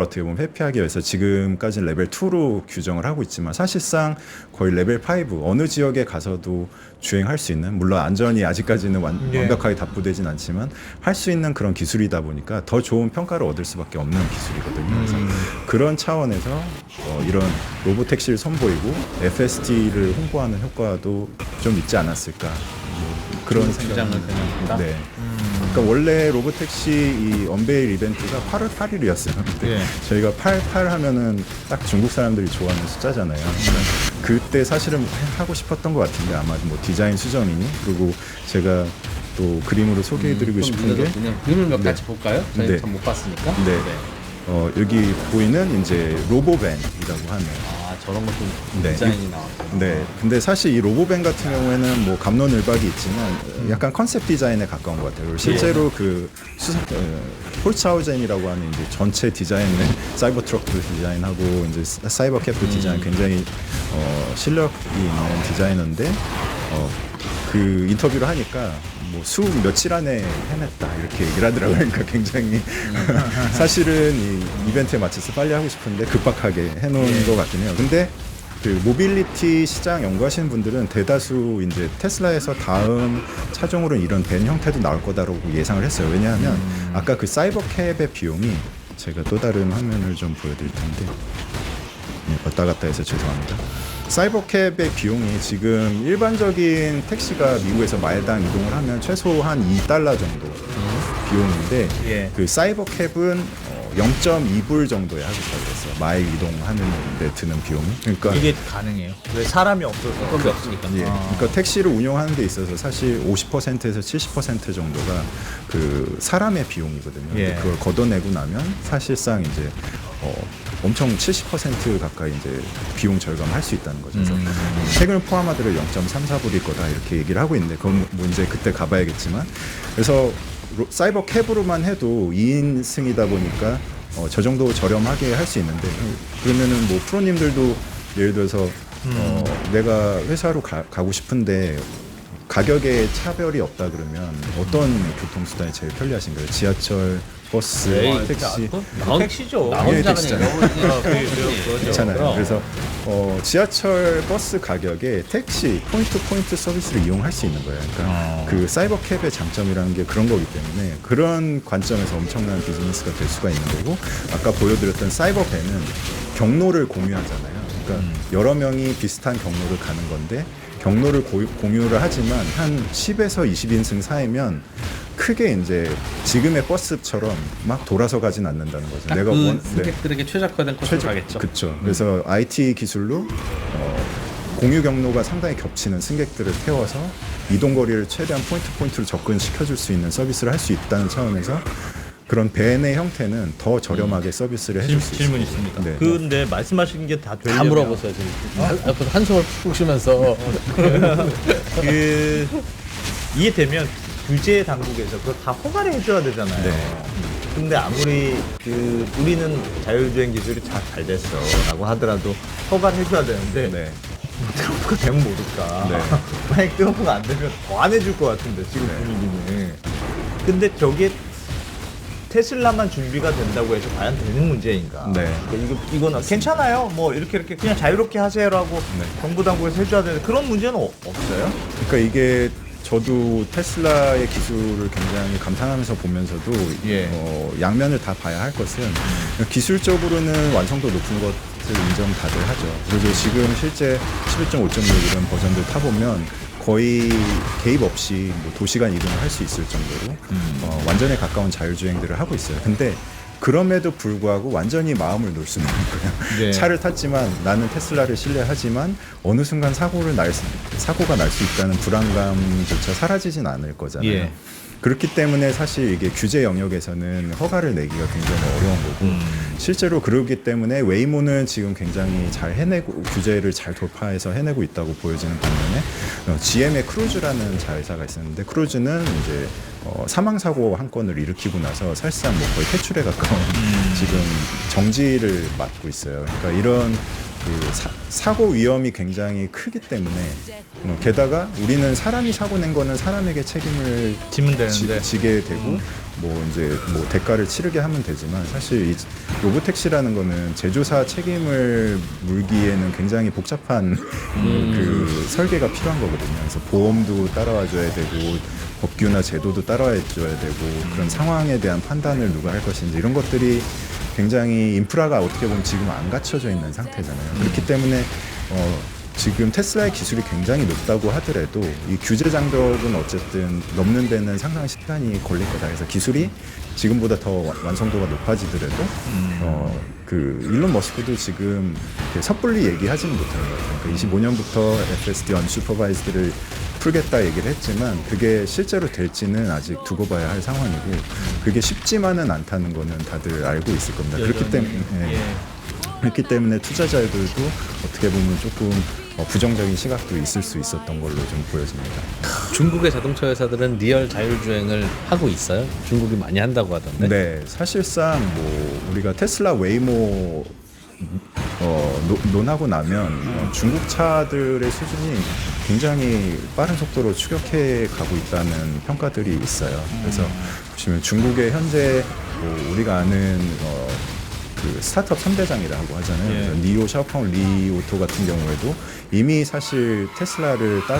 어떻게 보면 회피하기 위해서 지금까지 레벨 2로 규정을 하고 있지만 사실상 거의 레벨 5 어느 지역에 가서도 주행할 수 있는 물론 안전이 아직까지는 완, 예. 완벽하게 답부되진 않지만 할 수 있는 그런 기술이다 보니까 더 좋은 평가를 얻을 수밖에 없는 기술이거든요. 그래서 음. 그런 차원에서 어, 이런 로보택시를 선보이고 FST를 홍보하는 효과도 좀 있지 않았을까 뭐 그런 생각을 그냥 네. 음. 그러니까 원래 로보택시 이 언베일 이벤트가 8월 8일이었어요. 근데 예. 저희가 88 하면은 딱 중국 사람들이 좋아하는 숫자잖아요. 그러니까 그때 사실은 하고 싶었던 것 같은데 아마 뭐 디자인 수정이니 그리고 제가 또 그림으로 소개해드리고 음, 싶은 게 그림을 몇 네. 가지 볼까요? 저희 네. 참못 봤으니까. 네. 어, 여기 보이는 이제 로보밴이라고 하는 아 저런 것도 네. 디자인이 나왔어요. 네. 근데 사실 이 로보밴 같은 경우에는 뭐 감론을박이 있지만 약간 컨셉 디자인에 가까운 것 같아요. 그리고 실제로 그 수석 어, 폴츠하우젠이라고 하는 이제 전체 디자인을 사이버 트럭도 디자인하고 이제 사- 사이버 캡도 디자인 굉장히 어, 실력이 있는 디자이너인데 어, 그 인터뷰를 하니까 뭐 수 며칠 안에 해냈다 이렇게 얘기를 하더라고요. 그러니까 굉장히 사실은 이 이벤트에 맞춰서 빨리 하고 싶은데 급박하게 해놓은 것 같긴 해요. 근데 그 모빌리티 시장 연구하시는 분들은 대다수 이제 테슬라에서 다음 차종으로는 이런 밴 형태도 나올 거다라고 예상을 했어요. 왜냐하면 아까 그 사이버 캡의 비용이 제가 또 다른 화면을 좀 보여드릴 텐데 네, 왔다 갔다 해서 죄송합니다. 사이버캡의 비용이 지금 일반적인 택시가 미국에서 마일당 이동을 하면 최소 한 2달러 정도 비용인데 예. 그 사이버캡은 어, 0.2불 정도에 하기 시작했어요. 마일 이동하는데 드는 비용이. 그러니까 이게 가능해요. 왜 사람이 없어서 그런 게 없으니까. 예, 아. 그러니까 택시를 운영하는 데 있어서 사실 50%에서 70% 정도가 그 사람의 비용이거든요. 근데 예. 그걸 걷어내고 나면 사실상 이제 어, 엄청 70% 가까이 이제 비용 절감할 수 있다는 거죠. 그래서 음. 세금을 포함하더라도 0.34불일 거다 이렇게 얘기를 하고 있는데 그건 뭐 이제 그때 가봐야겠지만 그래서 로- 사이버 캡으로만 해도 2인승이다 보니까 어, 저 정도 저렴하게 할 수 있는데 그러면은 뭐 프로님들도 예를 들어서 어, 내가 회사로 가, 가고 싶은데 가격에 차별이 없다 그러면 어떤 교통수단이 제일 편리하신가요? 지하철, 버스, 에이, 택시 나 혼- 택시죠. 나 예, 혼자 택시잖아요. 아, 그- 그- 그거죠. 괜찮아요. 그래서 어, 지하철 버스 가격에 택시 포인트 포인트 서비스를 이용할 수 있는 거예요. 그러니까 어. 그 사이버 캡의 장점이라는 게 그런 거기 때문에 그런 관점에서 엄청난 비즈니스가 될 수가 있는 거고 아까 보여드렸던 사이버 밴은 경로를 공유하잖아요. 그러니까 여러 명이 비슷한 경로를 가는 건데 경로를 고- 공유를 하지만 한 10에서 20인승 사이면 크게 이제 지금의 버스처럼 막 돌아서 가진 않는다는 거죠. 딱 내가 그 원- 네. 승객들에게 최적화된 코스로 가겠죠. 그렇죠. 그래서 IT 기술로 어, 공유 경로가 상당히 겹치는 승객들을 태워서 이동 거리를 최대한 포인트 포인트로 접근시켜 줄 수 있는 서비스를 할 수 있다는 차원에서 그런 밴의 형태는 더 저렴하게 서비스를 해줄 수 질, 질문 있습니다. 있습니다. 네. 근데 말씀하신 게다다 되려면 물어보세요 지금. 한- 앞에서 한숨을 푹 쉬면서 그 이해되면 규제 당국에서 그걸 다 허가를 해줘야 되잖아요. 네. 근데 아무리 그 우리는 자율주행 기술이 잘, 잘 됐어라고 하더라도 허가를 해줘야 되는데 네. 트럼프가 되면 모를까. 네. 만약 트럼프가 안 되면 더 안 해줄 것 같은데 지금 네. 분위기는. 근데 저게 테슬라만 준비가 된다고 해서 과연 되는 문제인가? 네. 그러니까 이거 이거는 괜찮아요. 뭐 이렇게 이렇게 그냥 자유롭게 하세요라고 네. 정부 당국에서 해줘야 되는데 그런 문제는 어- 없어요? 그러니까 이게 저도 테슬라의 기술을 굉장히 감탄하면서 보면서도 예. 어, 양면을 다 봐야 할 것은 기술적으로는 완성도 높은 것을 인정 다들 하죠. 그리고 지금 실제 11.5.6 이런 버전들 타보면 거의 개입 없이 뭐 도시간 이동을 할 수 있을 정도로 어, 완전에 가까운 자율주행들을 하고 있어요. 근데 그럼에도 불구하고 완전히 마음을 놓을 수는 없는 거예요. 네. 차를 탔지만 나는 테슬라를 신뢰하지만 어느 순간 사고를 날 수- 사고가 날 수 있다는 불안감조차 사라지진 않을 거잖아요. 예. 그렇기 때문에 사실 이게 규제 영역에서는 허가를 내기가 굉장히 어려운 거고 음. 실제로 그러기 때문에 웨이모는 지금 굉장히 잘 해내고 규제를 잘 돌파해서 해내고 있다고 보여지는 반면에 어, GM의 크루즈라는 자회사가 있었는데 크루즈는 이제 어, 사망 사고 한 건을 일으키고 나서 사실상 뭐 거의 퇴출에 가까운 지금 정지를 맞고 있어요. 그러니까 이런 그 사, 고 위험이 굉장히 크기 때문에 어, 게다가 우리는 사람이 사고 낸 거는 사람에게 책임을 지면 되는데. 지, 게 되고 뭐 이제 뭐 대가를 치르게 하면 되지만 사실 이 로보택시라는 거는 제조사 책임을 물기에는 굉장히 복잡한 그 설계가 필요한 거거든요. 그래서 보험도 따라와 줘야 되고 법규나 제도도 따라와 줘야 되고 그런 상황에 대한 판단을 누가 할 것인지 이런 것들이 굉장히 인프라가 어떻게 보면 지금 안 갖춰져 있는 상태잖아요. 그렇기 때문에 어, 지금 테슬라의 기술이 굉장히 높다고 하더라도 이 규제 장벽은 어쨌든 넘는 데는 상당히 시간이 걸릴 거다. 그래서 기술이 지금보다 더 와- 완성도가 높아지더라도 어, 그 일론 머스크도 지금 이렇게 섣불리 얘기하지는 못하는 것 같아요. 그 25년부터 FSD 언슈퍼바이즈드를 풀겠다 얘기를 했지만 그게 실제로 될지는 아직 두고 봐야 할 상황이고 그게 쉽지만은 않다는 거는 다들 알고 있을 겁니다. 그렇기 때문에 예. 그렇기 때문에 투자자들도 어떻게 보면 조금 어, 부정적인 시각도 있을 수 있었던 걸로 좀 보여집니다. 중국의 자동차 회사들은 리얼 자율주행을 하고 있어요. 중국이 많이 한다고 하던데. 네, 사실상 뭐 우리가 테슬라 웨이모 어, 노- 논하고 나면 어, 중국 차들의 수준이 굉장히 빠른 속도로 추격해 가고 있다는 평가들이 있어요. 그래서 보시면 중국의 현재 뭐 우리가 아는 어, 그 스타트업 3대장이라고 하잖아요. 그래서 니오, 샤오펑, 리오토 같은 경우에도 이미 사실 테슬라를 따라